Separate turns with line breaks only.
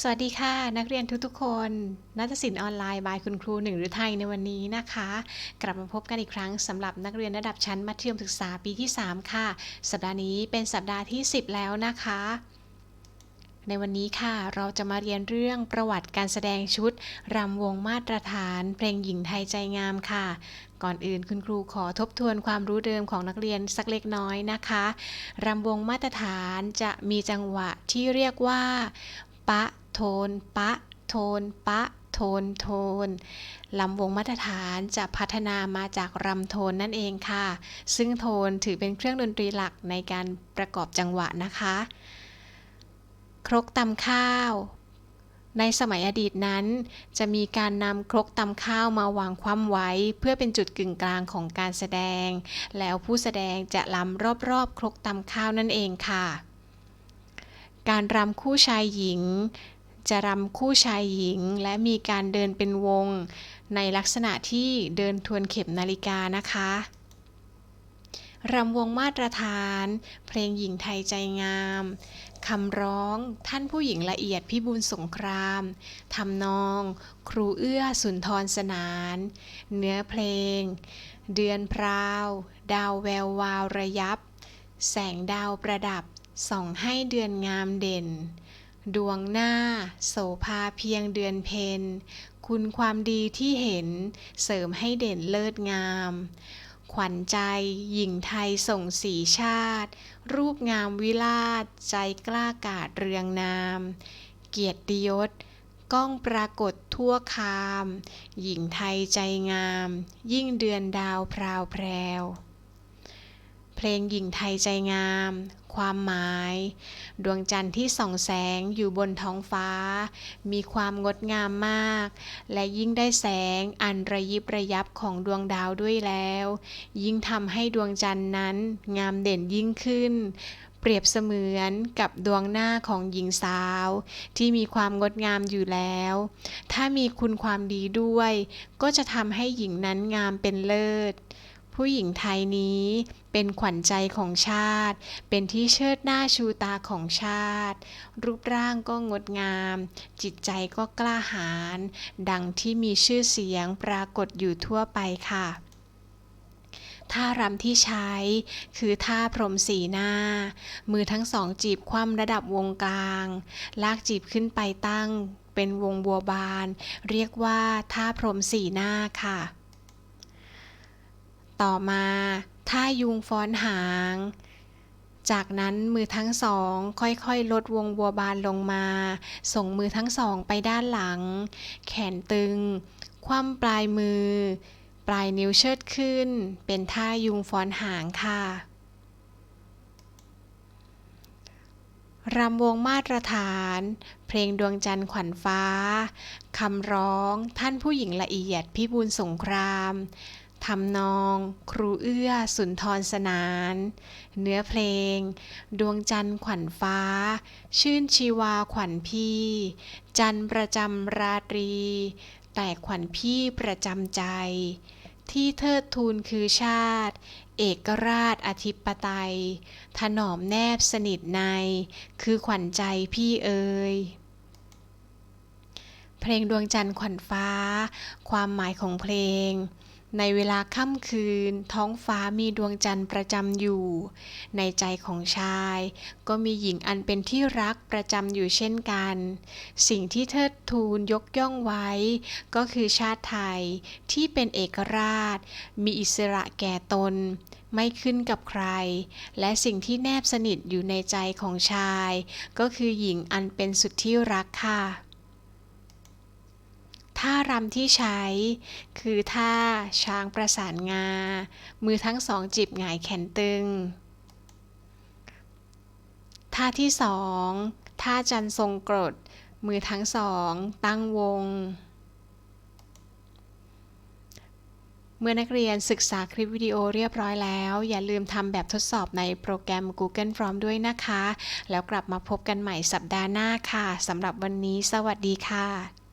สวัสดีค่ะ นักเรียนทุกๆคนนัตศิลป์ออนไลน์บายคุณครูหนึ่งหรือไทยในวันนี้นะคะ กลับมาพบกันอีกครั้งสำหรับนักเรียนระดับชั้นมัธยมศึกษาปีที่ 3 ค่ะ สัปดาห์นี้เป็นสัปดาห์ที่ 10 แล้วนะคะ ในวันนี้ค่ะเราจะมาเรียนเรื่องประวัติการแสดงชุดรำวงมาตรฐาน เพลงหญิงไทยใจงามค่ะ ก่อนอื่นคุณครูขอทบทวนความรู้เดิมของนักเรียนสักเล็กน้อยนะคะรำวงมาตรฐานจะมีจังหวะที่เรียกว่า ปะโทน ปะ โทน ปะ โทน โทนลำวงมาตรฐานจะพัฒนามาจากรำโทนนั่นเองค่ะ ซึ่งโทนถือเป็นเครื่องดนตรีหลักในการประกอบจังหวะนะคะ ครกตำข้าวในสมัยอดีตนั้น จะมีการนำครกตำข้าวมาวางคว่ำไว้ เพื่อเป็นจุดกึ่งกลางของการแสดง แล้วผู้แสดงจะลำรอบๆ ครกตำข้าวนั่นเองค่ะ การรำคู่ชายหญิง จะรำคู่ชายหญิง และมีการเดินเป็นวง ในลักษณะที่เดินทวนเข็มนาฬิกานะคะรำวงมาตรฐาน เพลงหญิงไทยใจงามคำร้อง ท่านผู้หญิงละเอียดพิบูลสงครามทำนอง ครูเอื้อสุนทรสนาน เนื้อเพลง เดือนพราว ดาวแวววาวระยับ แสงดาวประดับ ส่องให้เดือนงามเด่น ดวงหน้า โสภาเพียงเดือนเพนคุณความดีที่เห็นเสริมให้เด่นเลิศงาม ขวัญใจ หญิงไทยส่งสีชาติ รูปงามวิลาศใจกล้ากาดเรืองนาม เกียรติยศก้องปรากฏทั่วคาม หญิงไทยใจงาม ยิ่งเดือนดาวพราวแพรว ลงหญิงไทยใจงาม ความหมาย ดวงจันทร์ที่ส่องแสงอยู่บนท้องฟ้า มีความงดงามมาก และยิ่งได้แสงอันระยิบระยับของดวงดาวด้วยแล้ว ยิ่งทำให้ดวงจันทร์นั้นงามเด่นยิ่งขึ้นเปรียบเสมือนกับดวงหน้าของหญิงสาว ที่มีความงดงามอยู่แล้ว ถ้ามีคุณความดีด้วย ก็จะทำให้หญิงนั้นงามเป็นเลิศ ผู้หญิงไทยนี้เป็นขวัญใจของชาติ เป็นที่เชิดหน้าชูตาของชาติ รูปร่างก็งดงาม จิตใจก็กล้าหาญ ดังที่มีชื่อเสียงปรากฏอยู่ทั่วไปค่ะท่ารำที่ใช้คือท่าพรมสีหน้า มือทั้งสองจีบคว่ำระดับวงกลาง ลากจีบขึ้นไปตั้ง เป็นวงบัวบาน เรียกว่าท่าพรมสีหน้าค่ะ ต่อมาท่ายุงฟ้อนหาง จากนั้นมือทั้งสองค่อยๆ ลดวงบัวบานลงมา ส่งมือทั้งสองไปด้านหลัง แขนตึง คว่ำปลายมือ ปลายนิ้วเชิดขึ้น เป็นท่ายุงฟ้อนหางค่ะรำวงมาตรฐาน เพลงดวงจันทร์ขวัญฟ้า คำร้องท่านผู้หญิงละเอียดพิบูลสงคราม ทำนอง ครูเอื้อ สุนทรสนาน เนื้อเพลง ดวงจันทร์ขวัญฟ้า ชื่นชีวาขวัญพี่ จันทร์ประจำราตรี แต่ขวัญพี่ประจำใจ ที่เทิดทูนคือชาติ เอกราชอธิปไตย ถนอมแนบสนิทใน คือขวัญใจพี่เอ๋ยเพลงดวงจันทร์ขวัญฟ้า ความหมายของเพลง ในเวลาค่ำคืน ท้องฟ้ามีดวงจันทร์ประจำอยู่ ในใจของชาย ก็มีหญิงอันเป็นที่รักประจำอยู่เช่นกัน สิ่งที่เทิดทูนยกย่องไว้ ก็คือชาติไทยที่เป็นเอกราช มีอิสระแก่ตน ไม่ขึ้นกับใคร และสิ่งที่แนบสนิทอยู่ในใจของชาย ก็คือหญิงอันเป็นสุดที่รักค่ะ ท่ารำที่ใช้ คือท่าช้างประสานงา มือทั้งสองจีบหงายแขนตึง ท่าที่สองท่าจันทรงกรด มือทั้งสอง ตั้งวง เมื่อนักเรียนศึกษาคลิปวิดีโอเรียบร้อยแล้ว อย่าลืมทำแบบทดสอบในโปรแกรม Google Form ด้วยนะคะ แล้วกลับมาพบกันใหม่สัปดาห์หน้าค่ะสำหรับวันนี้ สวัสดีค่ะ